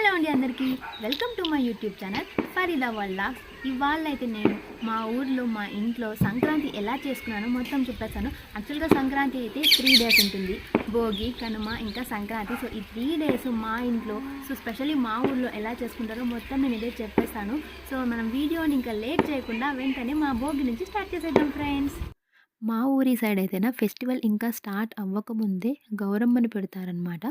Hello అండి అందరికీ. Welcome to my YouTube channel Farida వల్ల ఇవాళ అయితే నేను మా ఊర్లో మా ఇంట్లో సంక్రాంతి ఎలా చేసుకున్నానో మొత్తం చెప్పేస్తాను యాక్చువల్గా సంక్రాంతి అయితే త్రీ డేస్ ఉంటుంది. భోగి కనుమ ఇంకా సంక్రాంతి. సో ఈ త్రీ డేస్ మా ఇంట్లో సో స్పెషల్లీ మా ఊర్లో ఎలా చేసుకుంటారో మొత్తం నేను ఇదే చెప్పేస్తాను. సో మనం వీడియోని ఇంకా లేట్ చేయకుండా వెంటనే మా భోగి నుంచి స్టార్ట్ చేసేద్దాం ఫ్రెండ్స్. మా ఊరి సైడ్ అయితేనా ఫెస్టివల్ ఇంకా స్టార్ట్ అవ్వకముందే గౌరమ్మని పెడతారనమాట.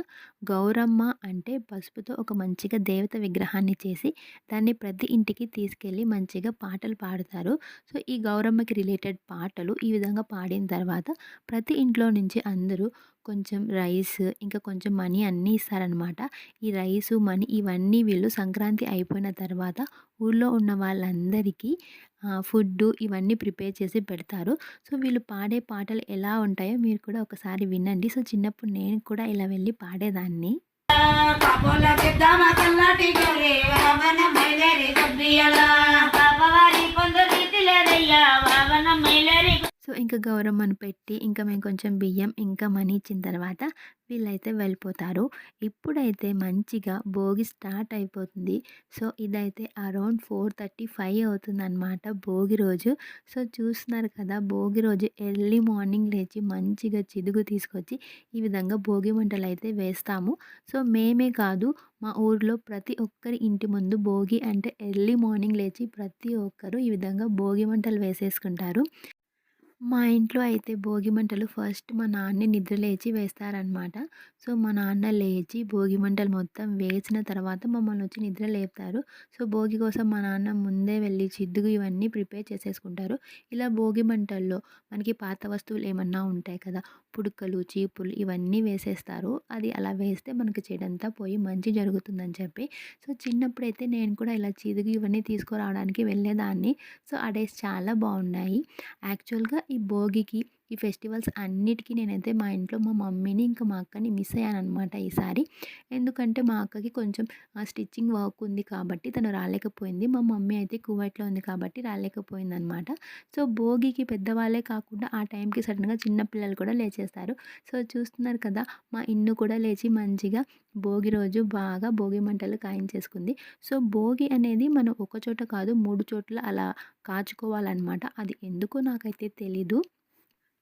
గౌరమ్మ అంటే పసుపుతో ఒక మంచిగా దేవత విగ్రహాన్ని చేసి దాన్ని ప్రతి ఇంటికి తీసుకెళ్ళి మంచిగా పాటలు పాడతారు. సో ఈ గౌరమ్మకి రిలేటెడ్ పాటలు ఈ విధంగా పాడిన తర్వాత ప్రతి ఇంట్లో నుంచి అందరూ కొంచెం రైస్ ఇంకా కొంచెం మనీ అన్నీ ఇస్తారనమాట ఈ రైసు మనీ ఇవన్నీ వీళ్ళు సంక్రాంతి అయిపోయిన తర్వాత ఊళ్ళో ఉన్న వాళ్ళందరికీ ఫుడ్డు ఇవన్నీ ప్రిపేర్ చేసి పెడతారు. సో వీళ్ళు పాడే పాటలు ఎలా ఉంటాయో మీరు కూడా ఒకసారి వినండి. సో చిన్నప్పుడు నేను కూడా ఇలా వెళ్ళి పాడేదాన్ని. పాపవారి పొందు వావన సో ఇంకా గౌరమ్మను పెట్టి ఇంకా మేము కొంచెం బియ్యం ఇంకా మనీ ఇచ్చిన తర్వాత వీళ్ళైతే వెళ్ళిపోతారు. ఇప్పుడైతే మంచిగా భోగి స్టార్ట్ అయిపోతుంది. సో ఇదైతే అరౌండ్ ఫోర్ థర్టీ ఫైవ్ అవుతుంది అనమాట భోగి రోజు. సో చూస్తున్నారు కదా భోగి రోజు ఎర్లీ మార్నింగ్ లేచి మంచిగా చిదుగు తీసుకొచ్చి ఈ విధంగా భోగి మంటలు అయితే వేస్తాము. సో మేమే కాదు మా ఊర్లో ప్రతి ఒక్కరి ఇంటి ముందు భోగి అంటే ఎర్లీ మార్నింగ్ లేచి ప్రతి ఒక్కరు ఈ విధంగా భోగి మంటలు వేసేసుకుంటారు. మా ఇంట్లో అయితే భోగి మంటలు ఫస్ట్ మా నాన్నే నిద్ర లేచి వేస్తారనమాట సో మా నాన్న లేచి భోగి మంటలు మొత్తం వేసిన తర్వాత మమ్మల్ని వచ్చి నిద్ర లేపుతారు. సో భోగి కోసం మా నాన్న ముందే వెళ్ళి చిద్దుగు ఇవన్నీ ప్రిపేర్ చేసేసుకుంటారు. ఇలా భోగి మంటల్లో మనకి పాత వస్తువులు ఏమన్నా ఉంటాయి కదా పుడకలు చీపులు ఇవన్నీ వేసేస్తారు. అది అలా వేస్తే మనకి చెడంతా పోయి మంచి జరుగుతుందని చెప్పి. సో చిన్నప్పుడైతే నేను కూడా ఇలా చిదుగు ఇవన్నీ తీసుకురావడానికి వెళ్ళేదాన్ని. సో ఆ డేస్ చాలా బాగున్నాయి. యాక్చువల్గా ఈ భోగికి ఈ ఫెస్టివల్స్ అన్నిటికీ నేనైతే మా ఇంట్లో మా మమ్మీని ఇంకా మా అక్కని మిస్ అయ్యాను అనమాట ఈసారి. ఎందుకంటే మా అక్కకి కొంచెం స్టిచ్చింగ్ వర్క్ ఉంది కాబట్టి తను రాలేకపోయింది. మా మమ్మీ అయితే కువైట్లో ఉంది కాబట్టి రాలేకపోయింది అనమాట సో భోగికి పెద్దవాళ్ళే కాకుండా ఆ టైంకి సడన్గా చిన్న పిల్లలు కూడా లేచేస్తారు. సో చూస్తున్నారు కదా మా ఇన్ను కూడా లేచి మంచిగా భోగి రోజు బాగా భోగి మంటలు కాయించేసుకుంది. సో భోగి అనేది మనం ఒక చోట కాదు మూడు చోట్ల అలా కాచుకోవాలన్నమాట. అది ఎందుకో నాకైతే తెలీదు.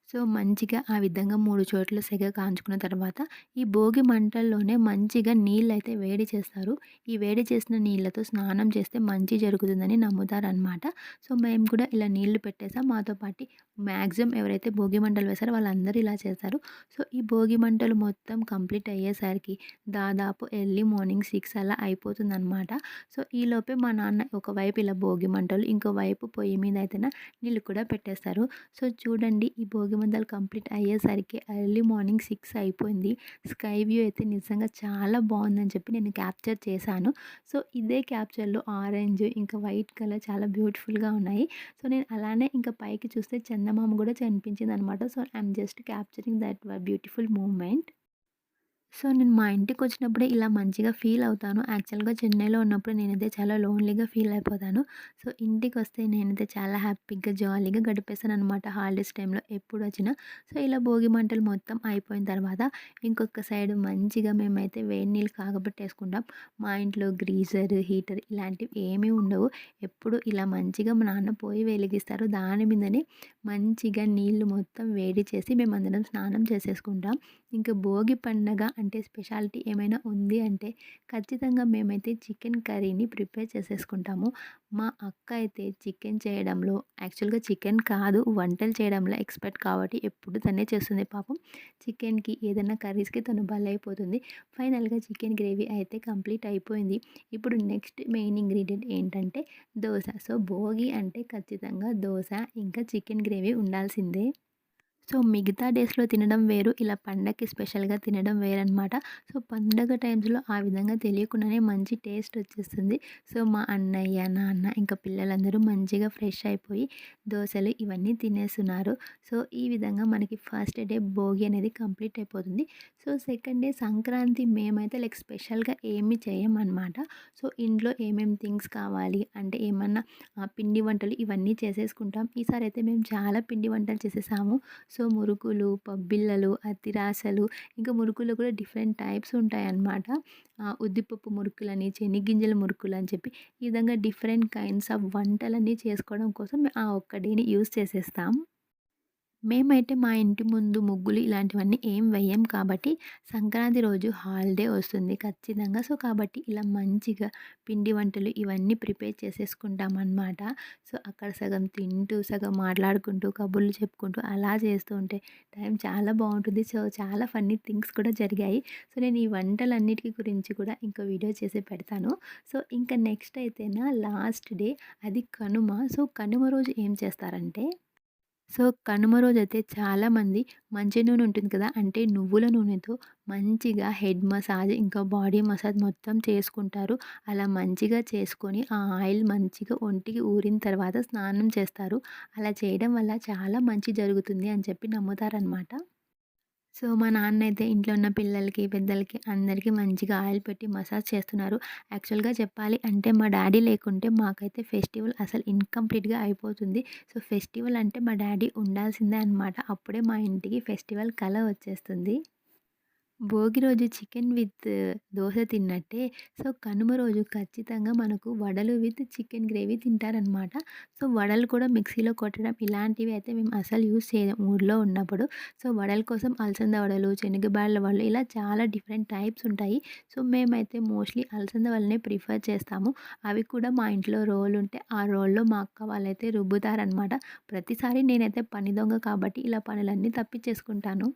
సో మంచిగా ఆ విధంగా మూడు చోట్ల సెగ కాంచుకున్న తర్వాత ఈ భోగి మంటల్లోనే మంచిగా నీళ్ళు అయితే వేడి చేస్తారు. ఈ వేడి చేసిన నీళ్ళతో స్నానం చేస్తే మంచి జరుగుతుందని నమ్ముతారనమాట సో మేము కూడా ఇలా నీళ్ళు పెట్టేసాం. మాతో పాటు మ్యాక్సిమం ఎవరైతే భోగి మంటలు వేస్తారో వాళ్ళందరూ ఇలా చేస్తారు సో ఈ భోగి మంటలు మొత్తం కంప్లీట్ అయ్యేసరికి దాదాపు ఎర్లీ మార్నింగ్ సిక్స్ అలా అయిపోతుందన్నమాట. సో ఈలోపే మా నాన్న ఒకవైపు ఇలా భోగి మంటలు ఇంకోవైపు పొయ్యి మీద అయితే నీళ్ళు కూడా పెట్టేస్తారు. సో చూడండి ఈ భోగి మంటలు కంప్లీట్ అయ్యేసరికి ఎర్లీ మార్నింగ్ సిక్స్ అయిపోయింది. స్కై వ్యూ అయితే నిజంగా చాలా బాగుందని చెప్పి నేను క్యాప్చర్ చేశాను. సో ఇదే క్యాప్చర్లో ఆరెంజ్ ఇంకా వైట్ కలర్ చాలా బ్యూటిఫుల్గా ఉన్నాయి. సో నేను అలానే ఇంకా పైకి చూస్తే చందమామ కూడా కనిపించింది అనమాట so I'm just capturing that beautiful moment. So నేను మా ఇంటికి వచ్చినప్పుడే ఇలా మంచిగా ఫీల్ అవుతాను. యాక్చువల్గా చెన్నైలో ఉన్నప్పుడు నేనైతే చాలా లోన్లీగా ఫీల్ అయిపోతాను. సో ఇంటికి వస్తే నేనైతే చాలా హ్యాపీగా జాలీగా గడిపేస్తాను అనమాట హాలిడేస్ టైంలో ఎప్పుడు వచ్చినా సో ఇలా భోగి మంటలు మొత్తం అయిపోయిన తర్వాత ఇంకొక సైడ్ మంచిగా మేమైతే వేడి నీళ్ళు కాగబెట్టేసుకుంటాం. మా ఇంట్లో గ్రీజర్ హీటర్ ఇలాంటివి ఏమీ ఉండవు. ఎప్పుడు ఇలా మంచిగా మా నాన్న పోయి వెలిగిస్తారు. దాని మీదనే మంచిగా నీళ్ళు మొత్తం వేడి చేసి మేమందరం స్నానం చేసేసుకుంటాం. ఇంకా భోగి పండగ అంటే స్పెషాలిటీ ఏమైనా ఉంది అంటే ఖచ్చితంగా మేమైతే చికెన్ కర్రీని ప్రిపేర్ చేసేసుకుంటాము. మా అక్క అయితే చికెన్ చేయడంలో యాక్చువల్గా చికెన్ కాదు వంటలు చేయడంలో ఎక్స్పర్ట్ కాబట్టి ఎప్పుడు తనే చేస్తుంది పాపం. చికెన్కి ఏదైనా కర్రీస్కి తను బలైపోతుంది. ఫైనల్గా చికెన్ గ్రేవీ అయితే కంప్లీట్ అయిపోయింది. ఇప్పుడు నెక్స్ట్ మెయిన్ ఇంగ్రీడియంట్ ఏంటంటే దోశ. సో భోగి అంటే ఖచ్చితంగా దోశ ఇంకా చికెన్ గ్రేవీ ఉండాల్సిందే. సో మిగతా డేస్లో తినడం వేరు ఇలా పండగకి స్పెషల్గా తినడం వేరనమాట సో పండగ టైమ్స్లో ఆ విధంగా తెలియకుండానే మంచి టేస్ట్ వచ్చేస్తుంది. సో మా అన్నయ్య నాన్న ఇంకా పిల్లలందరూ మంచిగా ఫ్రెష్ అయిపోయి దోశలు ఇవన్నీ తినేస్తున్నారు. సో ఈ విధంగా మనకి ఫస్ట్ డే భోగి అనేది కంప్లీట్ అయిపోతుంది. సో సెకండ్ డే సంక్రాంతి మేమైతే లైక్ స్పెషల్గా ఏమి చేయమన్నమాట. సో ఇంట్లో ఏమేమి థింగ్స్ కావాలి అంటే ఏమన్నా పిండి వంటలు ఇవన్నీ చేసేసుకుంటాం. ఈసారి అయితే మేము చాలా పిండి వంటలు చేసేసాము. సో మురుకులు పబ్బిళ్ళలు అతిరాసలు ఇంకా మురుకులు కూడా డిఫరెంట్ టైప్స్ ఉంటాయన్నమాట. ఉద్దిపప్పు మురుకులని చెనిగింజల మురుకులు అని చెప్పి ఈ విధంగా డిఫరెంట్ కైండ్స్ ఆఫ్ వంటలన్నీ చేసుకోవడం కోసం ఆ ఒక్క డేని యూస్ చేసేస్తాం. మేమైతే మా ఇంటి ముందు ముగ్గులు ఇలాంటివన్నీ ఏం వేయం కాబట్టి సంక్రాంతి రోజు హాలిడే వస్తుంది ఖచ్చితంగా. సో కాబట్టి ఇలా మంచిగా పిండి వంటలు ఇవన్నీ ప్రిపేర్ చేసేసుకుంటాం అన్నమాట సో అక్కడ సగం తింటూ సగం మాట్లాడుకుంటూ కబుర్లు చెప్పుకుంటూ అలా చేస్తూ ఉంటే టైం చాలా బాగుంటుంది. సో చాలా ఫన్నీ థింగ్స్ కూడా జరిగాయి. సో నేను ఈ వంటలన్నిటికీ గురించి కూడా ఇంకో వీడియో చేసి పెడతాను. సో ఇంకా నెక్స్ట్ అయితేనా లాస్ట్ డే అది కనుమ. సో కనుమ రోజు ఏం చేస్తారంటే సో కనుమ రోజైతే చాలామంది మంచి నూనె ఉంటుంది కదా! అంటే నువ్వుల నూనెతో మంచిగా హెడ్ మసాజ్ ఇంకా బాడీ మసాజ్ మొత్తం చేసుకుంటారు. అలా మంచిగా చేసుకొని ఆ ఆయిల్ మంచిగా ఒంటికి ఊరిన తర్వాత స్నానం చేస్తారు. అలా చేయడం వల్ల చాలా మంచి జరుగుతుంది అని చెప్పి నమ్ముతారనమాట సో మా నాన్న అయితే ఇంట్లో ఉన్న పిల్లలకి పెద్దలకి అందరికీ మంచిగా ఆయిల్ పెట్టి మసాజ్ చేస్తున్నారు. యాక్చువల్గా చెప్పాలి అంటే మా డాడీ లేకుంటే మాకైతే ఫెస్టివల్ అసలు ఇన్కంప్లీట్గా అయిపోతుంది. సో ఫెస్టివల్ అంటే మా డాడీ ఉండాల్సిందే అనమాట అప్పుడే మా ఇంటికి ఫెస్టివల్ కళ వచ్చేస్తుంది. భోగి రోజు చికెన్ విత్ దోశ తిన్నట్టే. సో కనుమ రోజు ఖచ్చితంగా మనకు వడలు విత్ చికెన్ గ్రేవీ తింటారనమాట. సో వడలు కూడా మిక్సీలో కొట్టడం ఇలాంటివి అయితే మేము అసలు యూస్ చేయడం ఊర్లో ఉన్నప్పుడు. సో వడల కోసం అలసంద వడలు శనగబాళ్ళ వడలు ఇలా చాలా డిఫరెంట్ టైప్స్ ఉంటాయి. సో మేమైతే మోస్ట్లీ అలసంద వడలనే ప్రిఫర్ చేస్తాము. అవి కూడా మా ఇంట్లో రోల్ ఉంటే ఆ రోల్లో మా అక్క వాళ్ళైతే రుబ్బుతారనమాట. ప్రతిసారి నేనైతే పని దొంగ కాబట్టి ఇలా పనులన్నీ తప్పించేసుకుంటాను.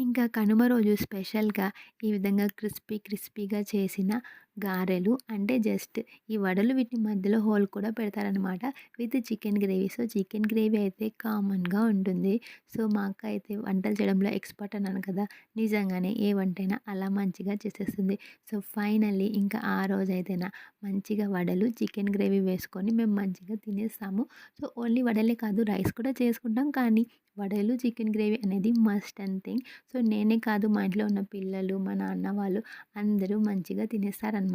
ఇంకా కనుమ రోజు స్పెషల్గా ఈ విధంగా క్రిస్పీ క్రిస్పీగా చేసిన గారెలు అంటే జస్ట్ ఈ వడలు వీటిని మధ్యలో హోల్ కూడా పెడతారనమాట with chicken gravy. So chicken gravy అయితే కామన్గా ఉంటుంది. సో మా అక్క అయితే వంటలు చేయడంలో ఎక్స్పర్ట్ అన్నాను కదా! నిజంగానే ఏ వంటైనా అలా మంచిగా చేసేస్తుంది. సో ఫైనల్లీ ఇంకా ఆ రోజు అయితేనా మంచిగా వడలు చికెన్ గ్రేవీ వేసుకొని మేము మంచిగా తినేస్తాము. సో ఓన్లీ వడలే కాదు రైస్ కూడా చేసుకుంటాం. కానీ వడలు చికెన్ గ్రేవీ అనేది మస్ట్ అండ్ థింగ్. సో నేనే కాదు మా ఇంట్లో ఉన్న పిల్లలు మా నాన్న వాళ్ళు అందరూ మంచిగా తినేస్తారనమాట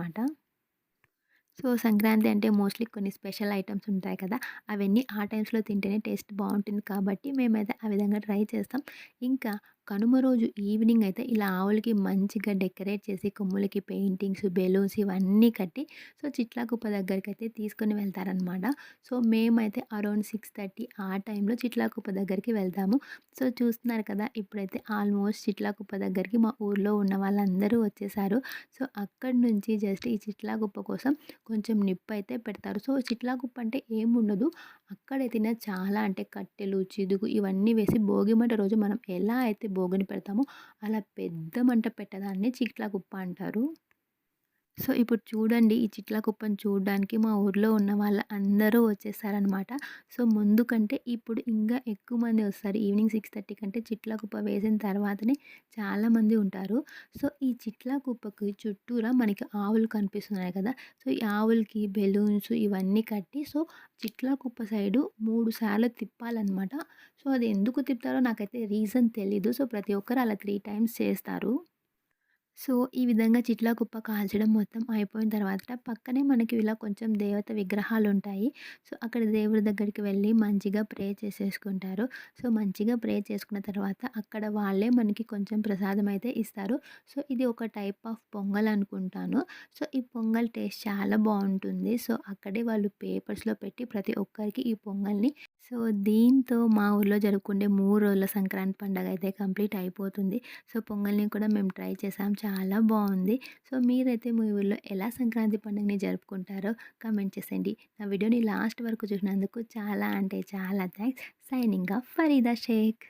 సో సంక్రాంతి అంటే మోస్ట్లీ కొన్ని స్పెషల్ ఐటమ్స్ ఉంటాయి కదా! అవన్నీ ఆ టైమ్స్లో తింటేనే టేస్ట్ బాగుంటుంది కాబట్టి మేమైతే ఆ విధంగా ట్రై చేస్తాం. ఇంకా కనుమ రోజు ఈవినింగ్ అయితే ఇలా ఆవులకి మంచిగా డెకరేట్ చేసి కొమ్ములకి పెయింటింగ్స్ బెలూన్స్ ఇవన్నీ కట్టి సో చిట్లాకుప్ప దగ్గరికి అయితే తీసుకొని వెళ్తారనమాట. సో మేమైతే అరౌండ్ సిక్స్ థర్టీ ఆ టైంలో చిట్లాకుప్ప దగ్గరికి వెళ్తాము. సో చూస్తున్నారు కదా ఇప్పుడైతే ఆల్మోస్ట్ చిట్లాకుప్ప దగ్గరికి మా ఊర్లో ఉన్న వాళ్ళందరూ వచ్చేసారు. సో అక్కడి నుంచి జస్ట్ ఈ చిట్లాకుప్ప కోసం కొంచెం నిప్పు అయితే పెడతారు. సో చిట్లాకుప్ప అంటే ఏముండదు అక్కడైతేనే చాలా అంటే కట్టెలు చిదుగు ఇవన్నీ వేసి భోగి మంట రోజు మనం ఎలా అయితే భోగిని పెడతామో అలా పెద్ద మంట పెట్టదాన్ని చిట్ల కుప్ప అంటారు. సో ఇప్పుడు చూడండి ఈ చిట్ల కుప్పను చూడడానికి మా ఊర్లో ఉన్న వాళ్ళు అందరూ వచ్చేసారనమాట. సో ముందు కంటే ఇప్పుడు ఇంకా ఎక్కువ మంది వస్తారు. ఈవినింగ్ సిక్స్ థర్టీ కంటే చిట్ల కుప్ప వేసిన తర్వాతనే చాలామంది ఉంటారు. సో ఈ చిట్ల కుప్పకి చుట్టూరా మనకి ఆవులు కనిపిస్తున్నాయి కదా! సో ఈ ఆవులకి బెలూన్స్ ఇవన్నీ కట్టి సో చిట్ల కుప్ప సైడు మూడు సార్లు తిప్పాలన్నమాట సో అది ఎందుకు తిప్పుతారో నాకైతే రీజన్ తెలీదు. సో ప్రతి ఒక్కరు అలా త్రీ టైమ్స్ చేస్తారు. సో ఈ విధంగా చిట్లా కుప్ప కాల్చడం మొత్తం అయిపోయిన తర్వాత పక్కనే మనకి ఇలా కొంచెం దేవత విగ్రహాలు ఉంటాయి సో అక్కడ దేవుడి దగ్గరికి వెళ్ళి మంచిగా ప్రే చేసేసుకుంటారు. సో మంచిగా ప్రే చేసుకున్న తర్వాత అక్కడ వాళ్ళే మనకి కొంచెం ప్రసాదం అయితే ఇస్తారు. సో ఇది ఒక టైప్ ఆఫ్ పొంగల్ అనుకుంటాను. సో ఈ పొంగల్ టేస్ట్ చాలా బాగుంటుంది సో అక్కడే వాళ్ళు పేపర్స్లో పెట్టి ప్రతి ఒక్కరికి ఈ పొంగల్ని సో దీంతో మా ఊర్లో జరుపుకునే మూడు రోజుల సంక్రాంతి పండుగ అయితే కంప్లీట్ అయిపోతుంది. సో పొంగల్ని కూడా మేము ట్రై చేసాం. చాలా బాగుంది. సో మీరైతే మీ ఊర్లో ఎలా సంక్రాంతి పండుగని జరుపుకుంటారో కామెంట్ చేసేయండి. నా వీడియోని లాస్ట్ వరకు చూసినందుకు చాలా అంటే చాలా thanks. Signing off Farida Shaikh.